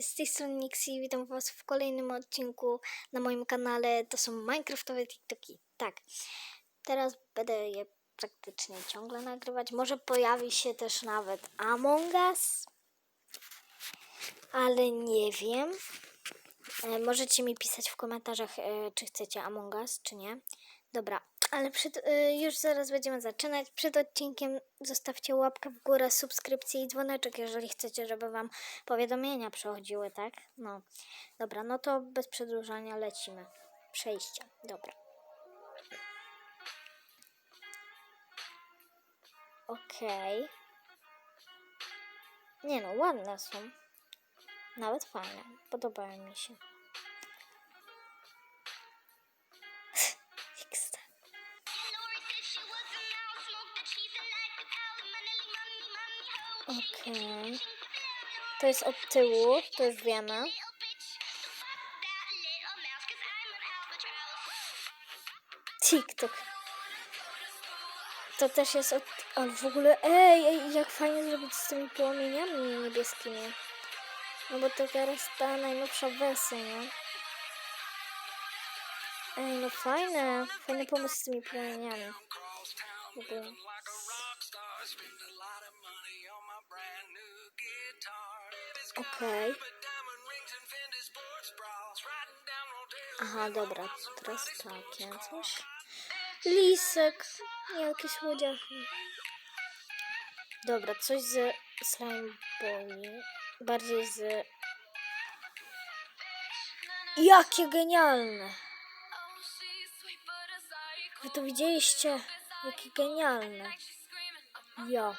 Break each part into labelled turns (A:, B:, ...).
A: z tej strony Nixie, witam was w kolejnym odcinku na moim kanale. To są Minecraftowe TikToki. Tak, teraz będę je praktycznie ciągle nagrywać. Może pojawi się też nawet Among Us, ale nie wiem. E, możecie mi pisać w komentarzach, e, czy chcecie Among Us, czy nie. Dobra, ale przed, y, już zaraz będziemy zaczynać. Przed odcinkiem zostawcie łapkę w górę, subskrypcję i dzwoneczek, jeżeli chcecie, żeby Wam powiadomienia przechodziły, tak? No, dobra, no to bez przedłużania lecimy. Przejście, dobra. Okej. Nie no, ładne są. Nawet fajne. Podobają mi się. Okej. To jest od tyłu, to już wiemy. TikTok. To też jest od... Ale w ogóle... Ej, ej, jak fajnie zrobić z tymi płomieniami niebieskimi. No bo to teraz ta najnowsza wersja, nie? Ej, no fajne. Fajny pomysł z tymi płomieniami. W ogóle. Okej. Aha, dobra, teraz takie coś. Lisek. Jakie słodziachy. Dobra, coś z slime boli. Bardziej z... Jakie genialne! Wy to widzieliście? Jakie genialne. Ja.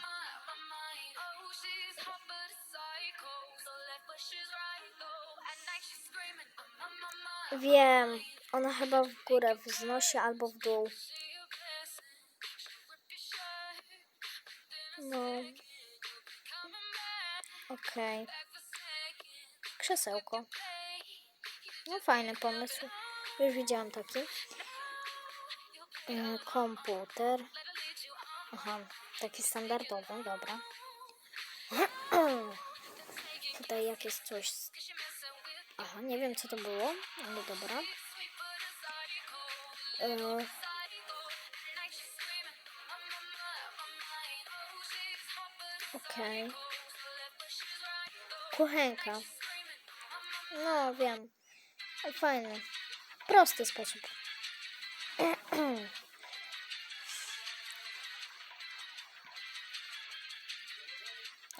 A: Wiem. Ona chyba w górę wznosi albo w dół. No. Okej. Krzesełko. No fajny pomysł. Już widziałam taki. E, komputer. Aha, taki standardowy, dobra. Tutaj jakieś coś. Aha, nie wiem co to było, ale dobra. E, Okej. Kuchenka. No, wiem. Fajny. Prosty sposób.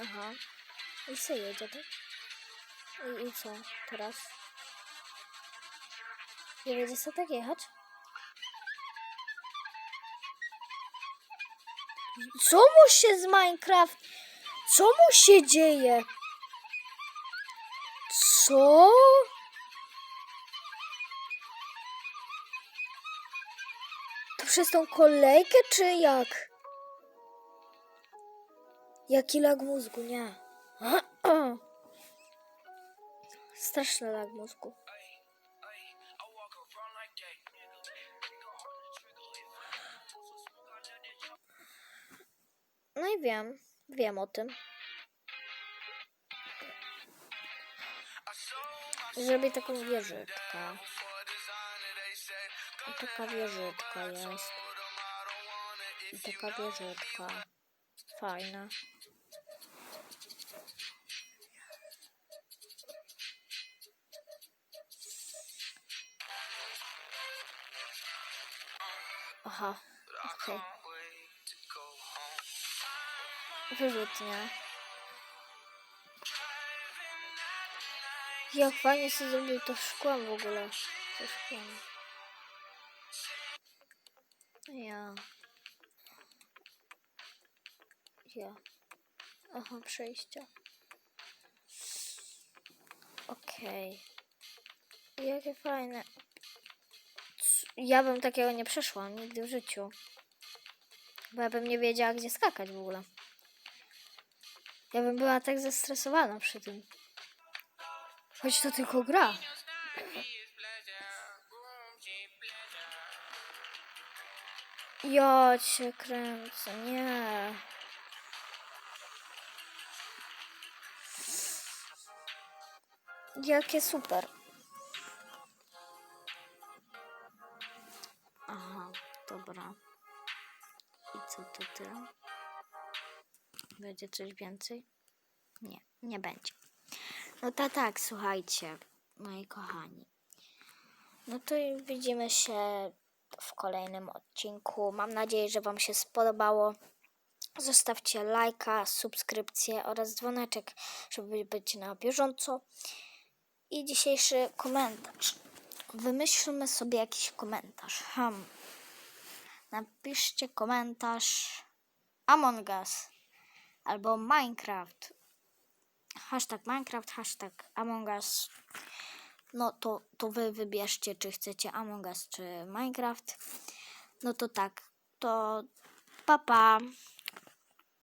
A: Aha. I co jedzie, tak? I, I co teraz? Nie będzie co tak jechać? Co mu się z Minecraft? Co mu się dzieje? Co? To przez tą kolejkę, czy jak? Jaki lag mózgu, nie. Straszny lag mózgu. No i wiem, wiem o tym. Zrobię taką wieżyczkę. I taka wieżyczka jest. I taka wieżyczka. Fajna. Aha, okej. Wyrzutnia. Jak fajnie sobie zrobił to szkłem w ogóle. To szkłem. Ja. Ja. Aha, przejścia. Okej. Jakie fajne. Ja bym takiego nie przeszła nigdy w życiu. Bo ja bym nie wiedziała, gdzie skakać w ogóle. Ja bym była tak zestresowana przy tym. Choć to tylko gra. Ja cię kręcę, nie. Jakie super. Dobra. I co tyle? Będzie coś więcej? Nie, nie będzie. No to tak, słuchajcie, moi kochani. No to widzimy się w kolejnym odcinku. Mam nadzieję, że Wam się spodobało. Zostawcie lajka, subskrypcję oraz dzwoneczek, żeby być na bieżąco. I dzisiejszy komentarz. Wymyślmy sobie jakiś komentarz. Hmm. Napiszcie komentarz Among Us albo Minecraft. Hashtag Minecraft, hashtag Among Us. No to, to wy wybierzcie, czy chcecie Among Us, czy Minecraft. No to tak, to papa. Pa.